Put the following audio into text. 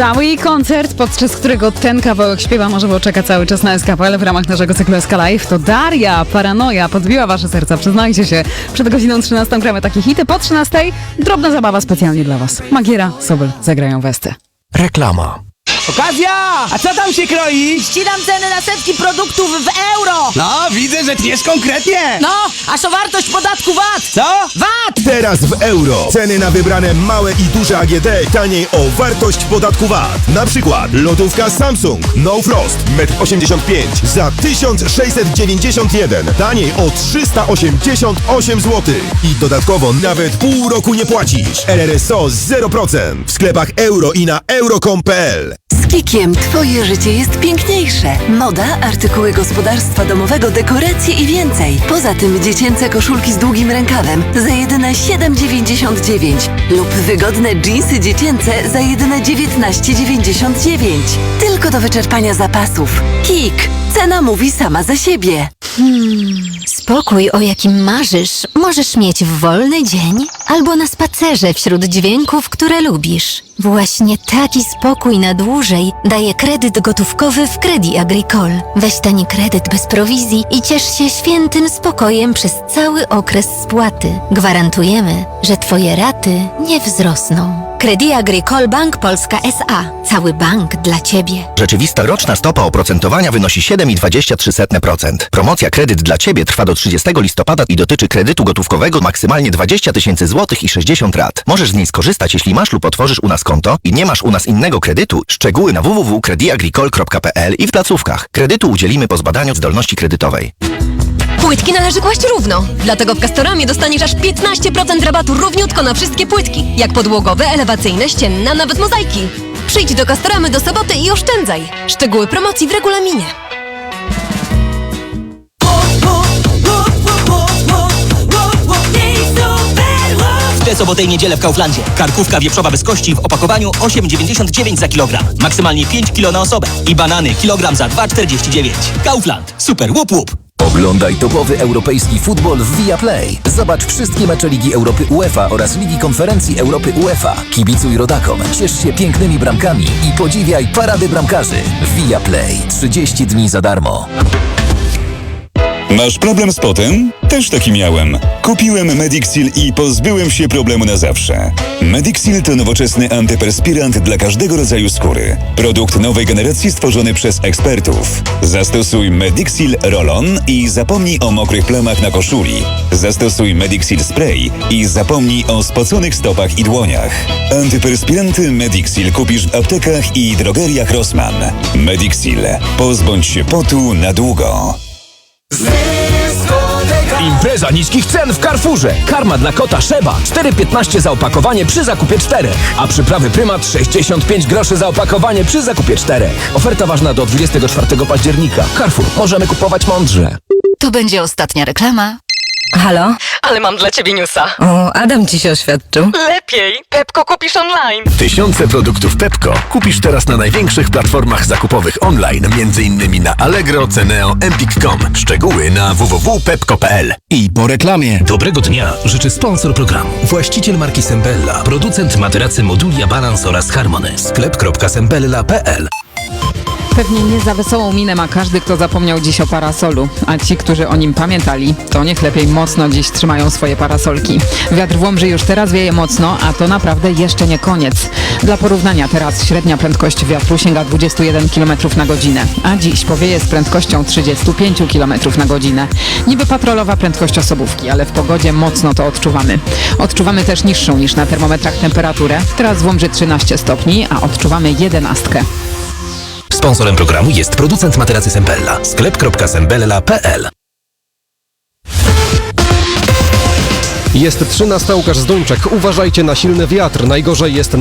Cały koncert, podczas którego ten kawałek śpiewa, może bo czeka cały czas na SKPL w ramach naszego cyklu SK Live, to Daria, Paranoja, podbiła wasze serca, przyznajcie się. Przed godziną 13 gramy takie hity, po 13 drobna zabawa specjalnie dla was. Magiera, Sobel zagrają westy. Reklama. Okazja! A co tam się kroi? Ścinam ceny na setki produktów w euro! No, widzę, że tniesz konkretnie! No, aż o wartość podatku VAT! Co? VAT! Teraz w euro. Ceny na wybrane małe i duże AGD taniej o wartość podatku VAT. Na przykład lodówka Samsung No Frost 1,85 m za 1691. Taniej o 388 zł. I dodatkowo nawet pół roku nie płacisz. RRSO 0% w sklepach euro i na euro.com.pl. Z Kikiem Twoje życie jest piękniejsze. Moda, artykuły gospodarstwa domowego, dekoracje i więcej. Poza tym dziecięce koszulki z długim rękawem za jedyne 7,99 lub wygodne dżinsy dziecięce za jedyne 19,99. Tylko do wyczerpania zapasów. Kik. Cena mówi sama za siebie. Spokój, o jakim marzysz, możesz mieć w wolny dzień albo na spacerze wśród dźwięków, które lubisz. Właśnie taki spokój na dłużej daje kredyt gotówkowy w Credit Agricole. Weź tani kredyt bez prowizji i ciesz się świętym spokojem przez cały okres spłaty. Gwarantujemy, że Twoje raty nie wzrosną. Credit Agricole Bank Polska S.A. Cały bank dla Ciebie. Rzeczywista roczna stopa oprocentowania wynosi 7,23%. Promocja kredyt dla Ciebie trwa do 30 listopada i dotyczy kredytu gotówkowego maksymalnie 20 tysięcy złotych i 60 rat. Możesz z niej skorzystać, jeśli masz lub otworzysz u nas konto i nie masz u nas innego kredytu. Szczegóły na www.creditagricole.pl i w placówkach. Kredytu udzielimy po zbadaniu zdolności kredytowej. Płytki należy kłaść równo. Dlatego w Castoramie dostaniesz aż 15% rabatu równiutko na wszystkie płytki. Jak podłogowe, elewacyjne, ścienne, a nawet mozaiki. Przyjdź do Castoramy do soboty i oszczędzaj. Szczegóły promocji w regulaminie. Sobotę i niedzielę w Kauflandzie. Karkówka wieprzowa bez kości w opakowaniu 8,99 za kilogram. Maksymalnie 5 kilo na osobę. I banany kilogram za 2,49. Kaufland. Super łup łup. Oglądaj topowy europejski futbol w Viaplay. Zobacz wszystkie mecze Ligi Europy UEFA oraz Ligi Konferencji Europy UEFA. Kibicuj rodakom, ciesz się pięknymi bramkami i podziwiaj parady bramkarzy. Viaplay. 30 dni za darmo. Masz problem z potem? Też taki miałem. Kupiłem Medixil i pozbyłem się problemu na zawsze. Medixil to nowoczesny antyperspirant dla każdego rodzaju skóry. Produkt nowej generacji stworzony przez ekspertów. Zastosuj Medixil Roll-On i zapomnij o mokrych plamach na koszuli. Zastosuj Medixil Spray i zapomnij o spoconych stopach i dłoniach. Antyperspiranty Medixil kupisz w aptekach i drogeriach Rossmann. Medixil. Pozbądź się potu na długo. Impreza niskich cen w Carrefourze. Karma dla kota Szeba 4,15 za opakowanie przy zakupie 4. A przyprawy Prymat 65 groszy za opakowanie przy zakupie 4. Oferta ważna do 24 października. Carrefour. Możemy kupować mądrze. To będzie ostatnia reklama. Halo? Ale mam dla ciebie newsa. O, Adam ci się oświadczył. Lepiej. Pepko kupisz online. Tysiące produktów Pepko kupisz teraz na największych platformach zakupowych online, m.in. na Allegro, Ceneo, Empik.com. Szczegóły na www.pepko.pl. I po reklamie. Dobrego dnia życzy sponsor programu. Właściciel marki Sembella, producent materacy Modulia Balance oraz Harmony. Sklep.sembella.pl Pewnie nie za wesołą minę ma każdy, kto zapomniał dziś o parasolu, a ci, którzy o nim pamiętali, to niech lepiej mocno dziś trzymają swoje parasolki. Wiatr w Łomży już teraz wieje mocno, a to naprawdę jeszcze nie koniec. Dla porównania teraz średnia prędkość wiatru sięga 21 km na godzinę, a dziś powieje z prędkością 35 km na godzinę. Niby patrolowa prędkość osobówki, ale w pogodzie mocno to odczuwamy. Odczuwamy też niższą niż na termometrach temperaturę. Teraz w Łomży 13 stopni, a odczuwamy 11. Sponsorem programu jest producent materacy Sembella. Sklep.sembella.pl Jest 13 Łukasz Zduńczek. Uważajcie na silny wiatr. Najgorzej jest